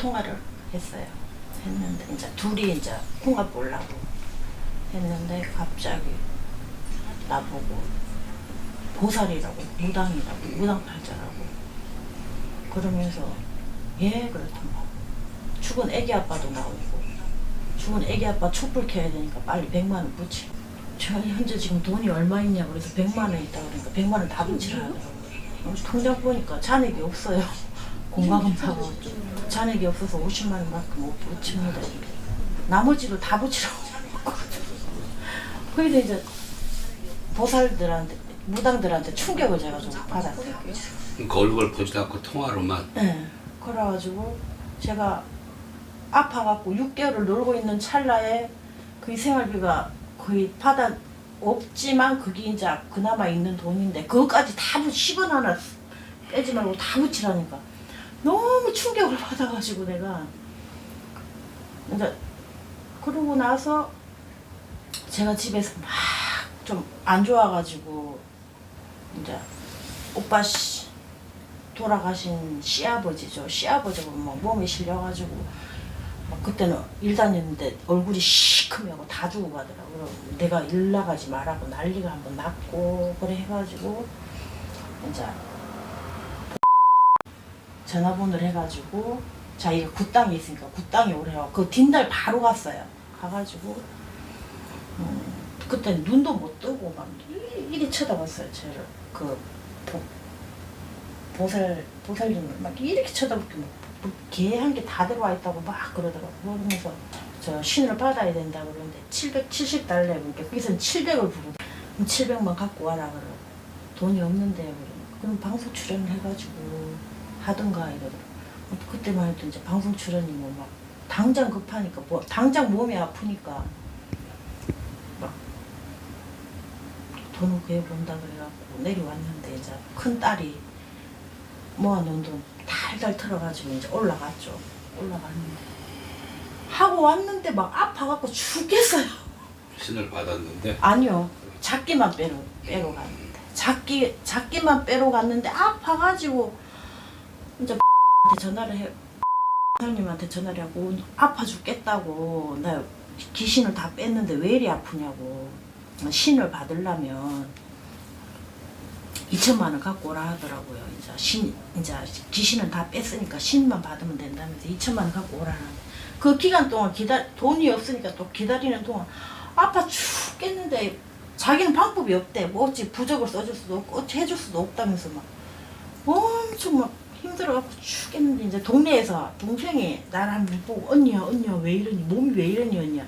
통화를 했어요. 했는데 이제 둘이 이제 홍합 보려고 했는데 갑자기 나보고 보살이라고 무당이라고 무당팔자라고 그러면서 예? 그랬더만 죽은 애기 아빠도 나오고 죽은 애기 아빠 촛불 켜야 되니까 빨리 100만 원 붙이 제가 현재 지금 돈이 얼마 있냐 그래서 100만 원 있다 그러니까 100만 원 다 붙이라 하더라고요. 어, 통장 보니까 잔액이 없어요. 공과금 사고 잔액이 없어서 50만 원밖에 못 붙입니다. 나머지로 다 붙이라고 그래서 이제 보살들한테 무당들한테 충격을 제가 좀 받았어요. 그 얼굴 보지도 않고 통화로만? 네. 그래가지고 제가 아파갖고 6개월을 놀고 있는 찰나에 그 생활비가 거의 받아 없지만 그게 이제 그나마 있는 돈인데 그것까지 다 10원 하나 빼지 말고 다 붙이라니까 너무 충격을 받아가지고 내가 이제 그러고 나서 제가 집에서 막 좀 안 좋아가지고 이제 오빠 씨 돌아가신 시아버지죠. 시아버지가 막 몸에 실려가지고 막 그때는 일 다녔는데 얼굴이 시커매고 다 죽어 가더라고요. 내가 일 나가지 말라고 난리가 한번 났고 그래 해가지고 이제 전화번호를 해가지고 자기가 굿땅에 있으니까 굿땅에 오래요. 그 뒷날 바로 갔어요. 가가지고 음, 그때 눈도 못 뜨고 막 이리, 쳐다봤어요. 저를 그 보, 보살 보살님을 막 이렇게 쳐다보고 개한 게다 들어와 있다고 막 그러더라고 그러면서 저 신을 받아야 된다 그러는데 770달러 그러니까 거기서는 700을 부르 700만 갖고 와라 그러 돈이 없는데 그러 그럼 방송 출연을 해가지고 하든가 이러더라고. 그때만 해도 이제 방송 출연이면 막 당장 급하니까 뭐 당장 몸이 아프니까 막 돈을 구해본다 그래갖고 내려왔는데 이제 큰 딸이 모아놓은 돈 달달 털어가지고 이제 올라갔죠. 올라갔는데. 하고 왔는데 막 아파갖고 죽겠어요. 신을 받았는데? 아니요, 작기만 빼러 빼러 갔는데. 작기 작기만 빼러 갔는데 아파가지고 이제 한테 전화를 해. 사장님한테 전화를 하고 아파 죽겠다고 나 귀신을 다 뺐는데 왜 이리 아프냐고 신을 받으려면 2천만 원 갖고 오라 하더라고요. 이제 신 이제 귀신은 다 뺐으니까 신만 받으면 된다면서 2천만 원 갖고 오라는. 그 기간 동안 기다 돈이 없으니까 또 기다리는 동안 아파 죽겠는데 자기는 방법이 없대. 뭐 어찌 부적을 써줄 수도 없고 어찌 해줄 수도 없다면서 막 엄청 막 힘들어갖고 죽겠는데 이제 동네에서 동생이 나를 한번 보고 언니야 언니야 왜 이러니? 몸이 왜 이러니 언니야?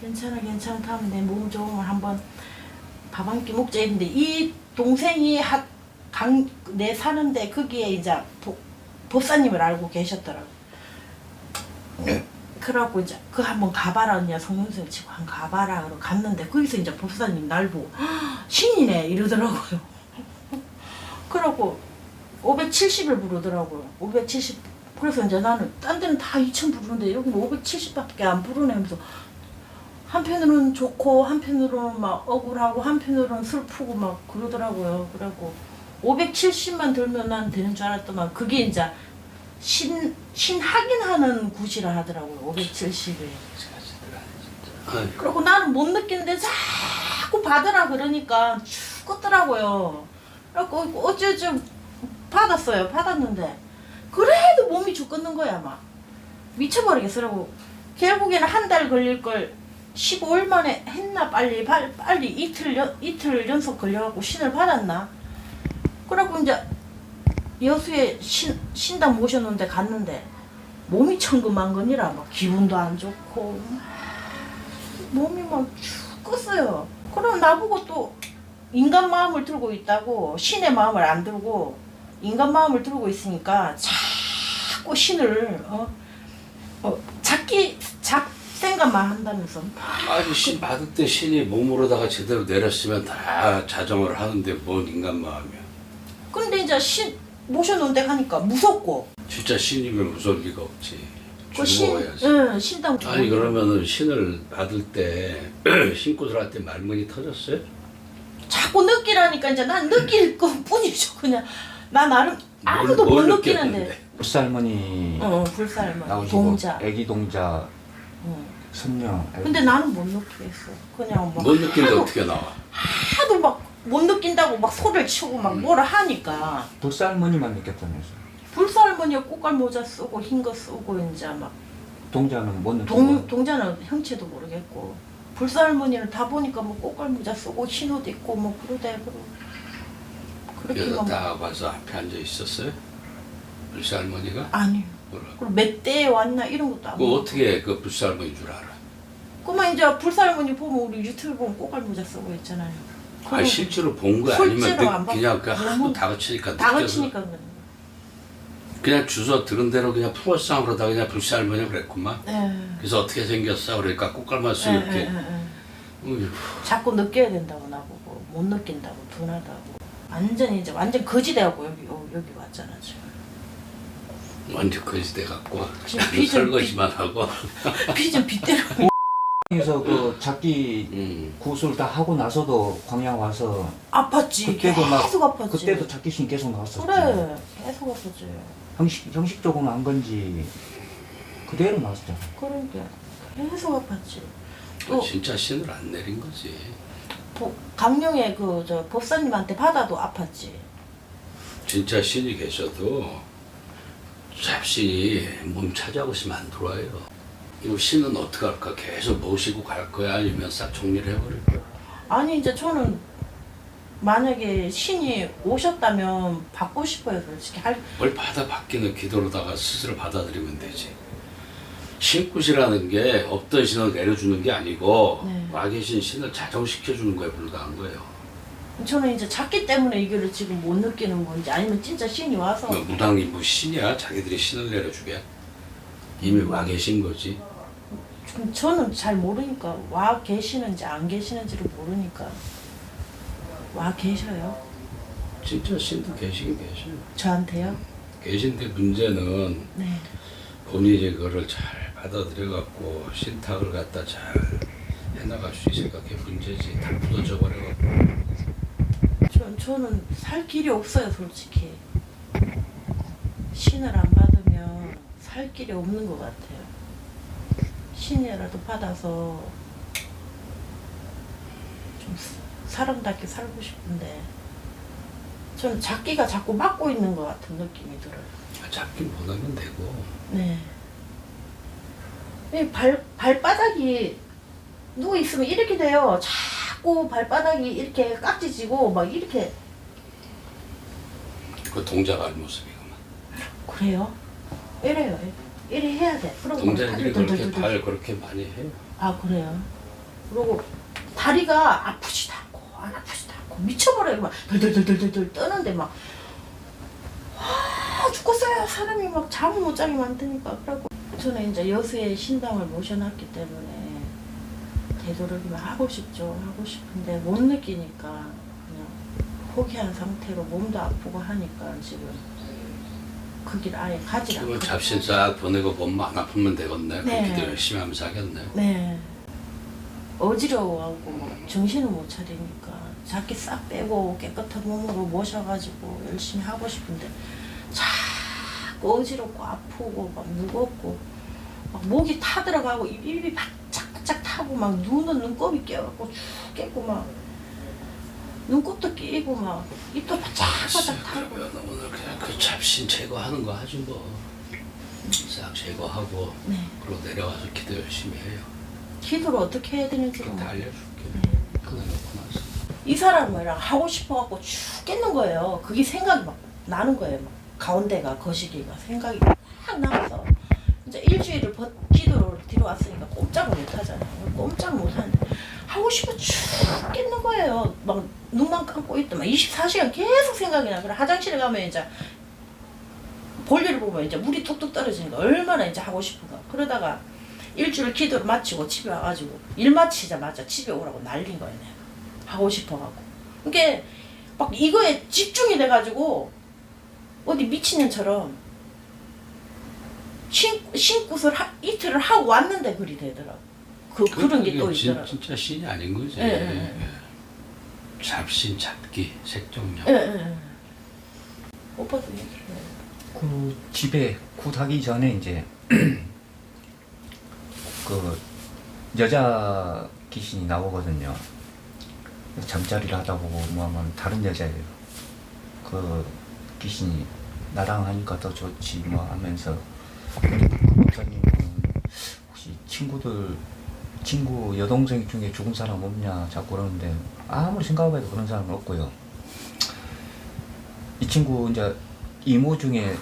괜찮아 괜찮다 하면 내 몸 좋으면 한번 밥 한 끼 먹자 했는데 이 동생이 강내 사는데 거기에 이제 보, 법사님을 알고 계셨더라고. 그래갖고 이제 그 한번 가봐라 언니야. 성명서를 치고 한 가봐라 그러고 갔는데 거기서 이제 법사님 날 보고 "헉, 신이네. 이러더라고요. 그러고 570을 부르더라고요. 570 그래서 이제 나는 딴 데는 다 2천 부르는데 여기 570밖에 안 부르네면서 한편으로는 좋고 한편으로는 막 억울하고 한편으로는 슬프고 막 그러더라고요. 그래갖고 570만 들면 난 되는 줄 알았더만 그게 이제 신, 신 확인하는 굿이라 하더라고요. 570이. 아유, 그리고 나는 못 느끼는데 자꾸 받으라 그러니까 죽겠더라고요. 그래갖고 어쩌죠 받았어요. 받았는데. 그래도 몸이 죽겠는 거야 막 미쳐버리겠어라고. 결국에는 한 달 걸릴 걸 15일 만에 했나 빨리 빨리, 빨리 이틀 연, 이틀 연속 걸려갖고 신을 받았나? 그래갖고 이제 여수에 신, 신당 모셔놓은데 갔는데 몸이 천근만근이라 막 기분도 안 좋고. 막 몸이 막 죽겠어요. 그럼 나보고 또 인간 마음을 들고 있다고 신의 마음을 안 들고 인간 마음을 들고 있으니까 자꾸 신을 어, 어 잡기 잡 생각만 한다면서 아니 신 받을 때 신이 몸으로다가 제대로 내렸으면 다 자정을 하는데 뭔 인간 마음이야. 근데 이제 신 모셔놓은 데 가니까 무섭고 진짜 신이면 무서울 리가 없지. 그 신, 죽어야지. 응, 신당 아니 그러면은 신을 받을 때 신고들한테 말문이 터졌어요? 자꾸 느끼라니까 이제 난 느낄 것 뿐이죠 그냥 나 나름 아무도 뭘못 느끼는데? 불살머니 어, 불살머니, 나오시고 동자. 애기 동자 어. 선녀 근데 나는 못 느끼겠어. 그냥 막 못 느끼는데 하도, 어떻게 나와? 하도 막 못 느낀다고 막 소리를 치고 막 뭐라 하니까 불살머니만 느꼈다면서 불살머니 꽃갈 모자 쓰고 흰 거 쓰고 이제 막 동자는 못 느끼고 동, 동자는 형체도 모르겠고 불살머니는 다 보니까 뭐 꽃갈 모자 쓰고 흰 옷 입고 뭐 그러대 그러 막딱 와서 앞에 앉아 있었어요? 불살머니가? 아니요. 뭐라? 그리고 몇 대에 왔나 이런 것도 안 그 보고. 어떻게 그 불살머니인 줄 알아? 그만 이제 불살머니 보면 우리 유튜브 보면 꽃갈 모자 쓰고 있잖아요. 아 그거 실제로 본 거 아니면 실제로 느- 안 봤- 그냥 그 하도 다그치니까 다 느껴서 거치니까 그런 거예요. 그냥 주소 들은 대로 그냥 풀어싸 그러다 그냥 불살머니 그랬구만. 예. 그래서 어떻게 생겼어? 그러니까 꽃갈맛을 예, 이렇게 예, 예, 예. 어휴, 자꾸 느껴야 된다고 나보고 못 느낀다고 둔하다고 완전히 이제 완전 거지돼갖고 여기 어, 여기 왔잖아 지금. 완전 지금 비 좀- 설거지만 하고. 비좀 빗대로. 그래서 그 작기 음. 구술 다 하고 나서도 광양 와서 아팠지. 그때도 막 계속 아팠지. 그때도 작기 신 계속 나왔었지. 그래 계속 아팠지. 형식, 형식적으로 한 건지 그대로 나왔잖아. 그러니까 계속 아팠지. 또 진짜 신을 안 내린 거지. 보- 강령의 그 저 법사님한테 받아도 아팠지 진짜 신이 계셔도 잡신이 몸 차지하고있으면 안 들어와요. 이 신은 어떻게 할까? 계속 모시고 갈 거야? 아니면 싹 정리를 해버릴 거야? 아니 이제 저는 만약에 신이 오셨다면 받고 싶어요 솔직히 할 뭘 받아 받기는 기도로다가 스스로 받아들이면 되지. 신굿이라는 게 없던 신을 내려주는 게 아니고 네. 와 계신 신을 자정시켜주는 거에 불과한 거예요. 저는 이제 작기 때문에 이거를 지금 못 느끼는 건지 아니면 진짜 신이 와서 뭐 무당이 뭐 신이야? 자기들이 신을 내려주게? 이미 와 계신 거지. 좀 저는 잘 모르니까 와 계시는지 안 계시는지를 모르니까 와 계셔요 진짜 신도 계시긴 계셔요. 저한테요 계신데 문제는 네 본인이 그거를 잘 받아들여 갖고 신탁을 갖다 잘 해나갈 수 있을까 그게 문제지. 다 묻어져 버려 갖고. 저, 저는 살 길이 없어요 솔직히. 신을 안 받으면 살 길이 없는 것 같아요. 신이라도 받아서 좀 사람답게 살고 싶은데 저는 작기가 자꾸 막고 있는 것 같은 느낌이 들어요 잡긴 못하면 되고 네. 이 발, 발바닥이 누워 있으면 이렇게 돼요. 자꾸 발바닥이 이렇게 깍지지고 막 이렇게 그 동작 알 모습이구만 그래요. 이래요. 이래 해야 돼. 그러고 막 동자들이 그렇게. 발 그렇게 많이 해요 아 그래요. 그리고 다리가 아프지도 않고 안 아프지도 않고 미쳐버려요. 막 덜덜덜덜덜 떠는데 막 와, 죽겠어요. 사람이 막 잠을 못 자게 만드니까 그래고 저는 이제 여수에 신당을 모셔놨기 때문에 되도록이면 하고 싶죠. 하고 싶은데 못 느끼니까 그냥 포기한 상태로 몸도 아프고 하니까 지금 그 길 아예 가지 않고. 잡신 싹 보내고 몸 안 아프면 되겠네 네. 그렇게 열심히 하면서 하겠네 네. 어지러워하고 막 정신을 못 차리니까 자기 싹 빼고 깨끗한 몸으로 모셔가지고 열심히 하고 싶은데 어지럽고 아프고 막 무겁고 막 목이 타 들어가고 입- 입이 바짝바짝 타고 막 눈은 눈곱이 깨갖고 쭉 깨고 막 눈곱도 끼고 막 입도 바짝바짝 타고. 그러면 오늘 그냥 그 잡신 제거하는 거 하지 뭐싹 제거하고 네. 그리고 내려와서 기도 열심히 해요. 기도를 어떻게 해야 되는지 그럼 다모 알려줄게. 그거 놓고 나서. 이 사람이랑 하고 싶어갖고 죽겠는 거예요. 그게 생각이 막 나는 거예요. 막 가운데가 거시기가 생각이 막 나서 이제 일주일을 버, 기도를 뒤로 왔으니까 꼼짝을 못 하잖아요. 꼼짝 못 하는데 하고 싶어 죽겠는 거예요. 막 눈만 감고 있더만 24시간 계속 생각이 나. 그래 화장실에 가면 이제 볼일을 보면 이제 물이 뚝뚝 떨어지니까 얼마나 이제 하고 싶은가. 그러다가 일주일 기도를 마치고 집에 와가지고 일 마치자마자 집에 오라고 날린 거예요. 내가. 하고 싶어가고. 그게 막 이거에 집중이 돼가지고 어디 미친년처럼 신, 신굿을 하, 이틀을 하고 왔는데 그리 되더라고. 그, 그런 게 또 있더라고. 진짜 신이 아닌 거지 예, 예, 잡신 잡기 색종력 예, 예, 예. 오빠도 얘기해. 그 집에 굿하기 전에 이제 그 여자 귀신이 나오거든요. 잠자리를 하다 보고 뭐 하면 다른 여자예요. 그 귀신이 나랑 하니까 더 좋지 뭐 하면서 목사님은 혹시 친구들 친구 여동생 중에 죽은 사람 없냐 자꾸 그러는데 아무리 생각해도 그런 사람은 없고요. 이 친구 이제 이모 중에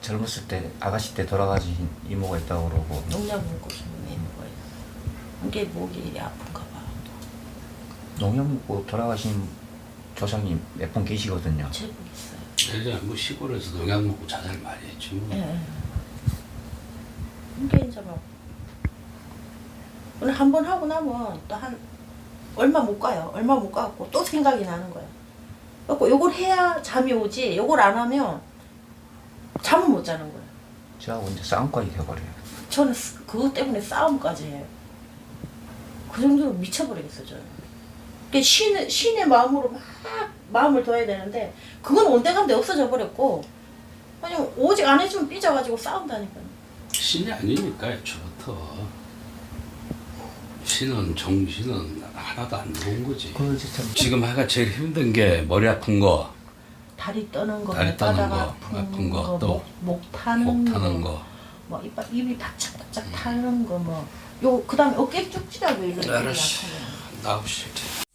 젊었을 때 아가씨 때 돌아가신 이모가 있다고 그러고 농약 먹고 싶은 이모가 있어. 이게 목이 이리 아픈가 봐. 농약 먹고 돌아가신 조상님 몇 분 계시거든요. 제복 있어요. 예전에 뭐 시골에서 농약 먹고 자살 많이 했지 뭐. 예. 이게 이제 막 오늘 한 번 하고 나면 또 한 얼마 못 가요. 얼마 못 가고 또 생각이 나는 거야. 그래고 요걸 해야 잠이 오지. 요걸 안 하면 잠을 못 자는 거야. 저하고 이제 싸움까지 돼버려요. 저는 스- 그것 때문에 싸움까지 해요. 그 정도로 미쳐버리겠어 저는. 그 신의, 신의 마음으로 막 마음을 둬야 되는데 그건 온데간데 없어져 버렸고 그냥 오직 안 해주면 삐져가지고 싸운다니까요. 신이 아니니까 애초부터 신은 정신은 하나도 안 좋은 거지. 그 진짜 지금 하가 제일 힘든 게 머리 아픈 거, 다리 떠는 거, 다리 떠는 발바닥 거, 아픈, 아픈 거, 거, 또 목, 목 타는 목 타는 거. 뭐 입, 입이 바짝바짝 타는 거, 뭐 요 그다음에 어깨 쭉지라고 이런 게 알았어. 나옵시다.